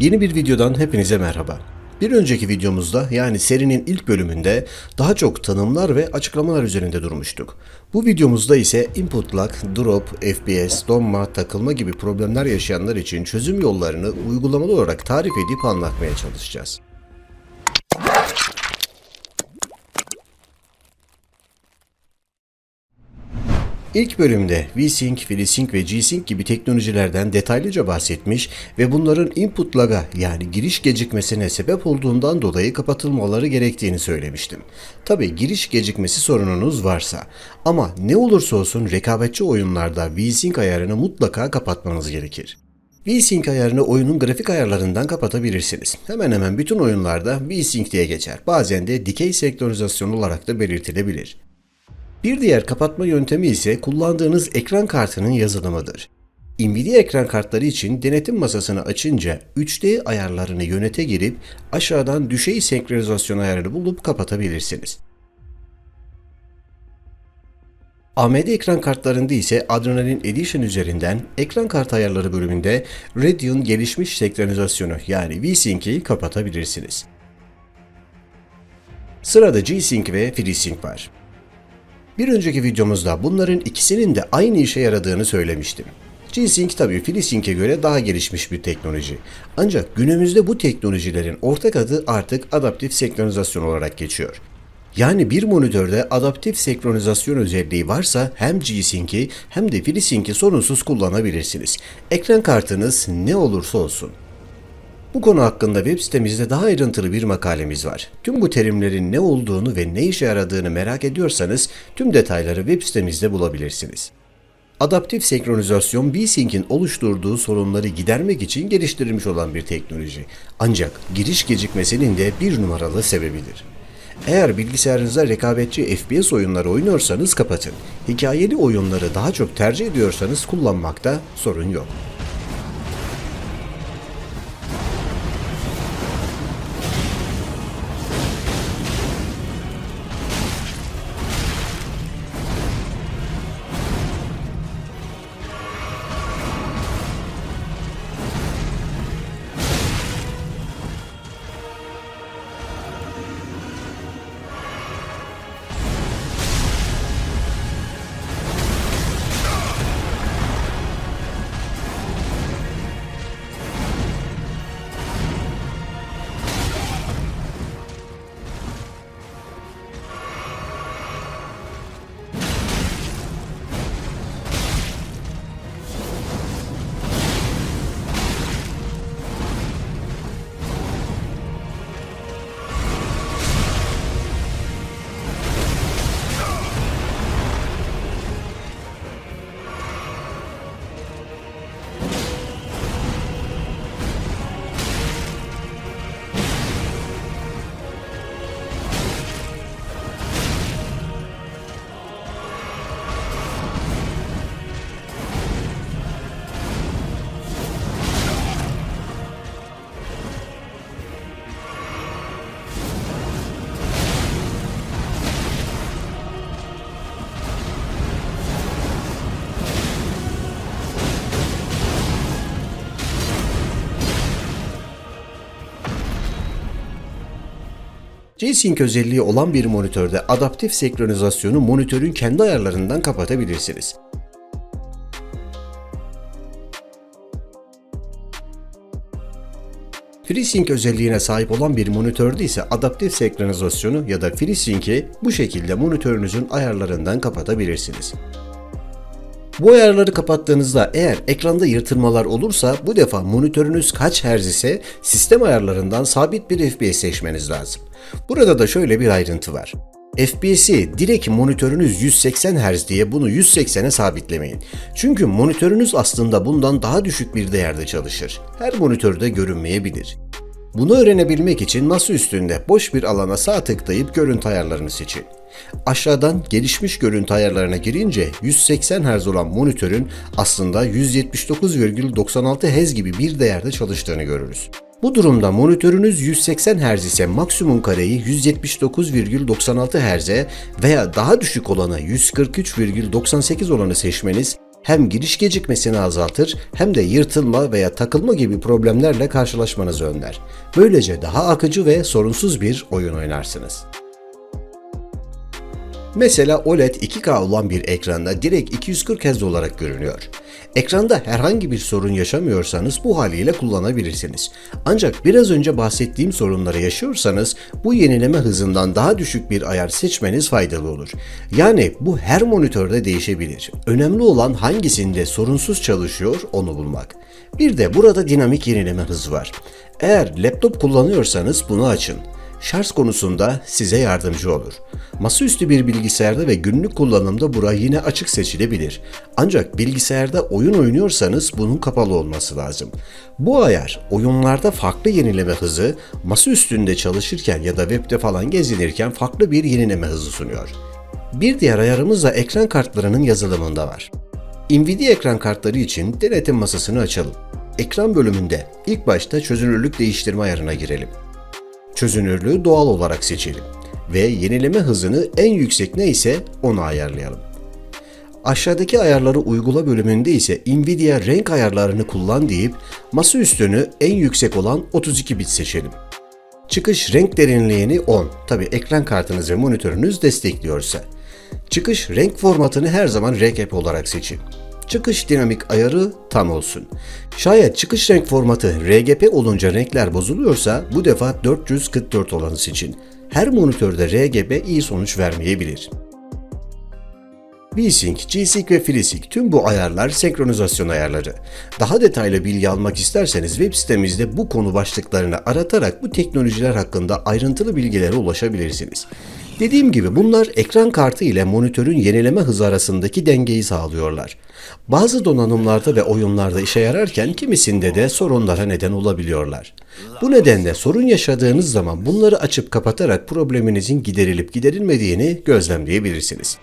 Yeni bir videodan hepinize merhaba. Bir önceki videomuzda yani serinin ilk bölümünde daha çok tanımlar ve açıklamalar üzerinde durmuştuk. Bu videomuzda ise input lag, drop, FPS, donma, takılma gibi problemler yaşayanlar için çözüm yollarını uygulamalı olarak tarif edip anlatmaya çalışacağız. İlk bölümde VSync, FreeSync ve G-Sync gibi teknolojilerden detaylıca bahsetmiş ve bunların input lag'a yani giriş gecikmesine sebep olduğundan dolayı kapatılmaları gerektiğini söylemiştim. Tabi giriş gecikmesi sorununuz varsa ama ne olursa olsun rekabetçi oyunlarda VSync ayarını mutlaka kapatmanız gerekir. VSync ayarını oyunun grafik ayarlarından kapatabilirsiniz. Hemen hemen bütün oyunlarda VSync diye geçer. Bazen de dikey senkronizasyon olarak da belirtilebilir. Bir diğer kapatma yöntemi ise kullandığınız ekran kartının yazılımıdır. Nvidia ekran kartları için denetim masasını açınca 3D ayarlarını yönete girip aşağıdan düşey senkronizasyon ayarını bulup kapatabilirsiniz. AMD ekran kartlarında ise Adrenalin Edition üzerinden ekran kart ayarları bölümünde Radeon gelişmiş senkronizasyonu yani V-Sync'i kapatabilirsiniz. Sırada G-Sync ve FreeSync var. Bir önceki videomuzda bunların ikisinin de aynı işe yaradığını söylemiştim. G-Sync tabii FreeSync'e göre daha gelişmiş bir teknoloji. Ancak günümüzde bu teknolojilerin ortak adı artık adaptif senkronizasyon olarak geçiyor. Yani bir monitörde adaptif senkronizasyon özelliği varsa hem G-Sync'i hem de FreeSync'i sorunsuz kullanabilirsiniz. Ekran kartınız ne olursa olsun. Bu konu hakkında web sitemizde daha ayrıntılı bir makalemiz var. Tüm bu terimlerin ne olduğunu ve ne işe yaradığını merak ediyorsanız tüm detayları web sitemizde bulabilirsiniz. Adaptif senkronizasyon V-Sync'in oluşturduğu sorunları gidermek için geliştirilmiş olan bir teknoloji. Ancak giriş gecikmesinin de bir numaralı sebebidir. Eğer bilgisayarınızda rekabetçi FPS oyunları oynuyorsanız kapatın. Hikayeli oyunları daha çok tercih ediyorsanız kullanmakta sorun yok. G-Sync özelliği olan bir monitörde adaptif senkronizasyonu monitörün kendi ayarlarından kapatabilirsiniz. FreeSync özelliğine sahip olan bir monitörde ise adaptif senkronizasyonu ya da FreeSync'i bu şekilde monitörünüzün ayarlarından kapatabilirsiniz. Bu ayarları kapattığınızda eğer ekranda yırtılmalar olursa bu defa monitörünüz kaç Hz ise sistem ayarlarından sabit bir FPS seçmeniz lazım. Burada da şöyle bir ayrıntı var. FPS'i direkt monitörünüz 180 Hz diye bunu 180'e sabitlemeyin. Çünkü monitörünüz aslında bundan daha düşük bir değerde çalışır. Her monitörde görünmeyebilir. Bunu öğrenebilmek için masa üstünde boş bir alana sağ tıklayıp görüntü ayarlarını seçin. Aşağıdan gelişmiş görüntü ayarlarına girince 180 Hz olan monitörün aslında 179,96 Hz gibi bir değerde çalıştığını görürüz. Bu durumda monitörünüz 180 Hz ise maksimum kareyi 179,96 Hz'e veya daha düşük olanı 143,98 olanı seçmeniz hem giriş gecikmesini azaltır hem de yırtılma veya takılma gibi problemlerle karşılaşmanızı önler. Böylece daha akıcı ve sorunsuz bir oyun oynarsınız. Mesela OLED 2K olan bir ekranda direkt 240 Hz olarak görünüyor. Ekranda herhangi bir sorun yaşamıyorsanız bu haliyle kullanabilirsiniz. Ancak biraz önce bahsettiğim sorunları yaşıyorsanız bu yenileme hızından daha düşük bir ayar seçmeniz faydalı olur. Yani bu her monitörde değişebilir. Önemli olan hangisinde sorunsuz çalışıyor onu bulmak. Bir de burada dinamik yenileme hızı var. Eğer laptop kullanıyorsanız bunu açın şarj konusunda size yardımcı olur. Masaüstü bir bilgisayarda ve günlük kullanımda bura yine açık seçilebilir. Ancak bilgisayarda oyun oynuyorsanız bunun kapalı olması lazım. Bu ayar oyunlarda farklı yenileme hızı, masa üstünde çalışırken ya da webde falan gezinirken farklı bir yenileme hızı sunuyor. Bir diğer ayarımız da ekran kartlarının yazılımında var. Nvidia ekran kartları için denetim masasını açalım. Ekran bölümünde ilk başta çözünürlük değiştirme ayarına girelim çözünürlüğü doğal olarak seçelim ve yenileme hızını en yüksek neyse onu ayarlayalım. Aşağıdaki ayarları uygula bölümünde ise Nvidia renk ayarlarını kullan deyip masa üstünü en yüksek olan 32 bit seçelim. Çıkış renk derinliğini 10, tabi ekran kartınız ve monitörünüz destekliyorsa. Çıkış renk formatını her zaman RGB olarak seçin. Çıkış dinamik ayarı tam olsun. Şayet çıkış renk formatı RGB olunca renkler bozuluyorsa bu defa 444 olanı seçin. Her monitörde RGB iyi sonuç vermeyebilir. V-Sync, G-Sync ve FreeSync tüm bu ayarlar senkronizasyon ayarları. Daha detaylı bilgi almak isterseniz web sitemizde bu konu başlıklarını aratarak bu teknolojiler hakkında ayrıntılı bilgilere ulaşabilirsiniz. Dediğim gibi bunlar ekran kartı ile monitörün yenileme hızı arasındaki dengeyi sağlıyorlar. Bazı donanımlarda ve oyunlarda işe yararken kimisinde de sorunlara neden olabiliyorlar. Bu nedenle sorun yaşadığınız zaman bunları açıp kapatarak probleminizin giderilip giderilmediğini gözlemleyebilirsiniz.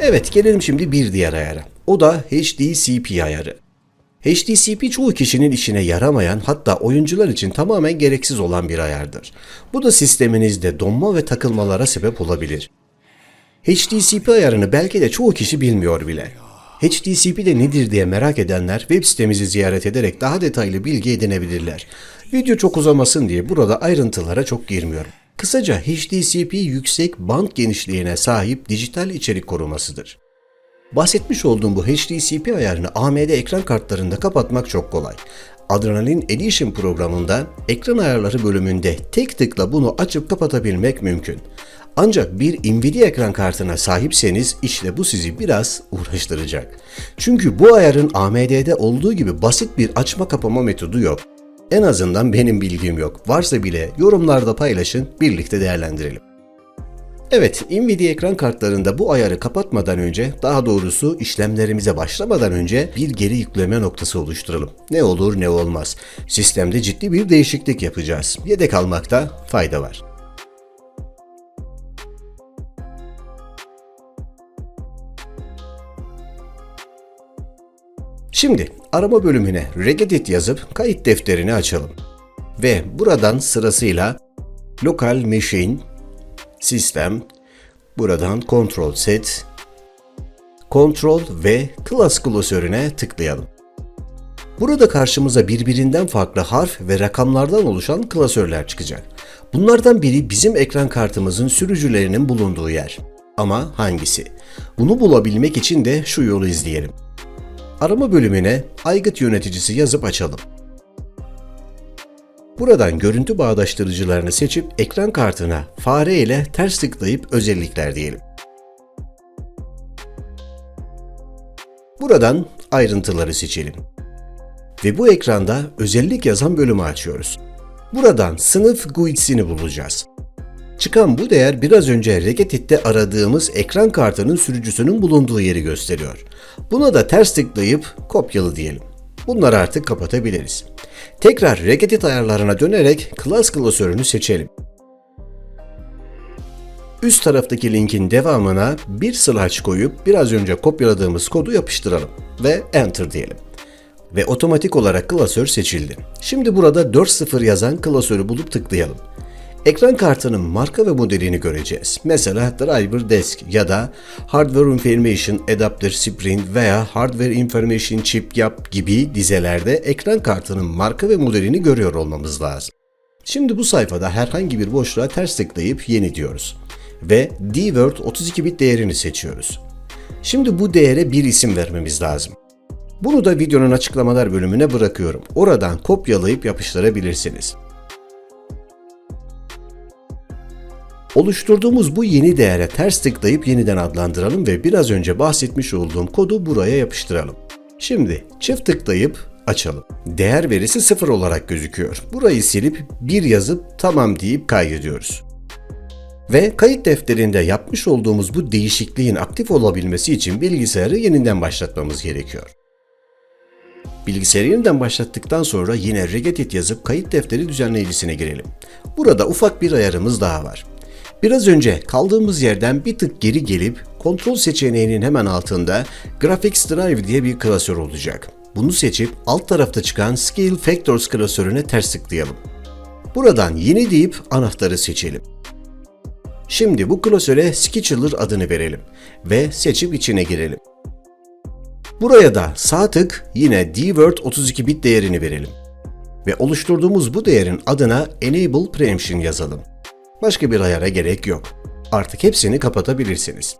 Evet gelelim şimdi bir diğer ayara. O da HDCP ayarı. HDCP çoğu kişinin işine yaramayan hatta oyuncular için tamamen gereksiz olan bir ayardır. Bu da sisteminizde donma ve takılmalara sebep olabilir. HDCP ayarını belki de çoğu kişi bilmiyor bile. HDCP de nedir diye merak edenler web sitemizi ziyaret ederek daha detaylı bilgi edinebilirler. Video çok uzamasın diye burada ayrıntılara çok girmiyorum. Kısaca HDCP yüksek band genişliğine sahip dijital içerik korumasıdır. Bahsetmiş olduğum bu HDCP ayarını AMD ekran kartlarında kapatmak çok kolay. Adrenalin Edition programında ekran ayarları bölümünde tek tıkla bunu açıp kapatabilmek mümkün. Ancak bir Nvidia ekran kartına sahipseniz işte bu sizi biraz uğraştıracak. Çünkü bu ayarın AMD'de olduğu gibi basit bir açma kapama metodu yok. En azından benim bilgim yok. Varsa bile yorumlarda paylaşın, birlikte değerlendirelim. Evet, Nvidia ekran kartlarında bu ayarı kapatmadan önce, daha doğrusu işlemlerimize başlamadan önce bir geri yükleme noktası oluşturalım. Ne olur ne olmaz. Sistemde ciddi bir değişiklik yapacağız. Yedek almakta fayda var. Şimdi arama bölümüne regedit yazıp kayıt defterini açalım. Ve buradan sırasıyla Local Machine, Sistem, buradan Control Set, Control ve Class klasörüne tıklayalım. Burada karşımıza birbirinden farklı harf ve rakamlardan oluşan klasörler çıkacak. Bunlardan biri bizim ekran kartımızın sürücülerinin bulunduğu yer. Ama hangisi? Bunu bulabilmek için de şu yolu izleyelim. Arama bölümüne aygıt yöneticisi yazıp açalım. Buradan görüntü bağdaştırıcılarını seçip ekran kartına fare ile ters tıklayıp özellikler diyelim. Buradan ayrıntıları seçelim. Ve bu ekranda özellik yazan bölümü açıyoruz. Buradan sınıf GUID'sini bulacağız. Çıkan bu değer biraz önce Regedit'te aradığımız ekran kartının sürücüsünün bulunduğu yeri gösteriyor. Buna da ters tıklayıp kopyalı diyelim. Bunları artık kapatabiliriz. Tekrar Regedit ayarlarına dönerek Class klasörünü seçelim. Üst taraftaki linkin devamına bir slash koyup biraz önce kopyaladığımız kodu yapıştıralım ve Enter diyelim. Ve otomatik olarak klasör seçildi. Şimdi burada 4.0 yazan klasörü bulup tıklayalım. Ekran kartının marka ve modelini göreceğiz. Mesela Driver Desk ya da Hardware Information Adapter Sprint veya Hardware Information Chip Yap gibi dizelerde ekran kartının marka ve modelini görüyor olmamız lazım. Şimdi bu sayfada herhangi bir boşluğa ters tıklayıp yeni diyoruz. Ve DWord 32 bit değerini seçiyoruz. Şimdi bu değere bir isim vermemiz lazım. Bunu da videonun açıklamalar bölümüne bırakıyorum. Oradan kopyalayıp yapıştırabilirsiniz. Oluşturduğumuz bu yeni değere ters tıklayıp yeniden adlandıralım ve biraz önce bahsetmiş olduğum kodu buraya yapıştıralım. Şimdi çift tıklayıp açalım. Değer verisi 0 olarak gözüküyor. Burayı silip 1 yazıp tamam deyip kaydediyoruz. Ve kayıt defterinde yapmış olduğumuz bu değişikliğin aktif olabilmesi için bilgisayarı yeniden başlatmamız gerekiyor. Bilgisayarı yeniden başlattıktan sonra yine regedit yazıp kayıt defteri düzenleyicisine girelim. Burada ufak bir ayarımız daha var. Biraz önce kaldığımız yerden bir tık geri gelip kontrol seçeneğinin hemen altında Graphics Drive diye bir klasör olacak. Bunu seçip alt tarafta çıkan Scale Factors klasörüne ters tıklayalım. Buradan yeni deyip anahtarı seçelim. Şimdi bu klasöre Sketcher adını verelim ve seçip içine girelim. Buraya da sağ tık yine dword 32 bit değerini verelim. Ve oluşturduğumuz bu değerin adına Enable Preemption yazalım. Başka bir ayara gerek yok. Artık hepsini kapatabilirsiniz.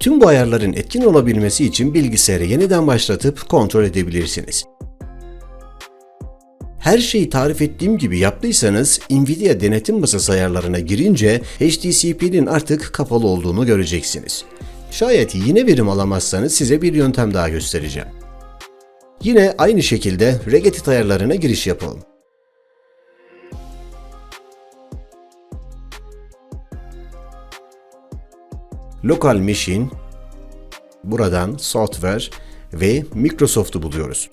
Tüm bu ayarların etkin olabilmesi için bilgisayarı yeniden başlatıp kontrol edebilirsiniz. Her şeyi tarif ettiğim gibi yaptıysanız Nvidia denetim masası ayarlarına girince HDCP'nin artık kapalı olduğunu göreceksiniz. Şayet yine verim alamazsanız size bir yöntem daha göstereceğim. Yine aynı şekilde Regedit ayarlarına giriş yapalım. Local Machine, buradan Software ve Microsoft'u buluyoruz.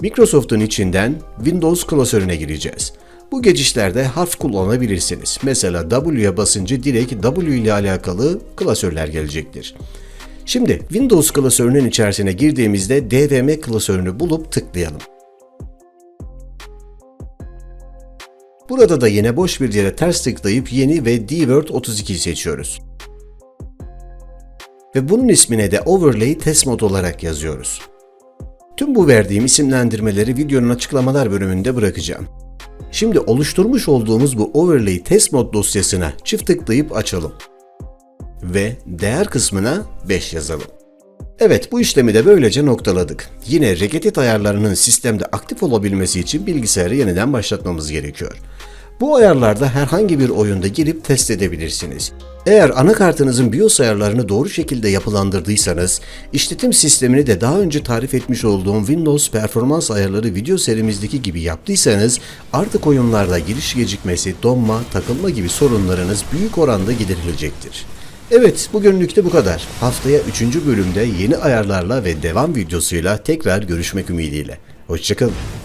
Microsoft'un içinden Windows klasörüne gireceğiz. Bu geçişlerde harf kullanabilirsiniz. Mesela W'ye basınca direkt W ile alakalı klasörler gelecektir. Şimdi Windows klasörünün içerisine girdiğimizde DVM klasörünü bulup tıklayalım. Burada da yine boş bir yere ters tıklayıp yeni ve dword 32 seçiyoruz. Ve bunun ismine de overlay test mod olarak yazıyoruz. Tüm bu verdiğim isimlendirmeleri videonun açıklamalar bölümünde bırakacağım. Şimdi oluşturmuş olduğumuz bu overlay test mod dosyasına çift tıklayıp açalım. Ve değer kısmına 5 yazalım. Evet bu işlemi de böylece noktaladık. Yine Regedit ayarlarının sistemde aktif olabilmesi için bilgisayarı yeniden başlatmamız gerekiyor. Bu ayarlarda herhangi bir oyunda girip test edebilirsiniz. Eğer anakartınızın BIOS ayarlarını doğru şekilde yapılandırdıysanız, işletim sistemini de daha önce tarif etmiş olduğum Windows performans ayarları video serimizdeki gibi yaptıysanız, artık oyunlarda giriş gecikmesi, donma, takılma gibi sorunlarınız büyük oranda giderilecektir. Evet, bugünlük de bu kadar. Haftaya 3. bölümde yeni ayarlarla ve devam videosuyla tekrar görüşmek ümidiyle. Hoşçakalın.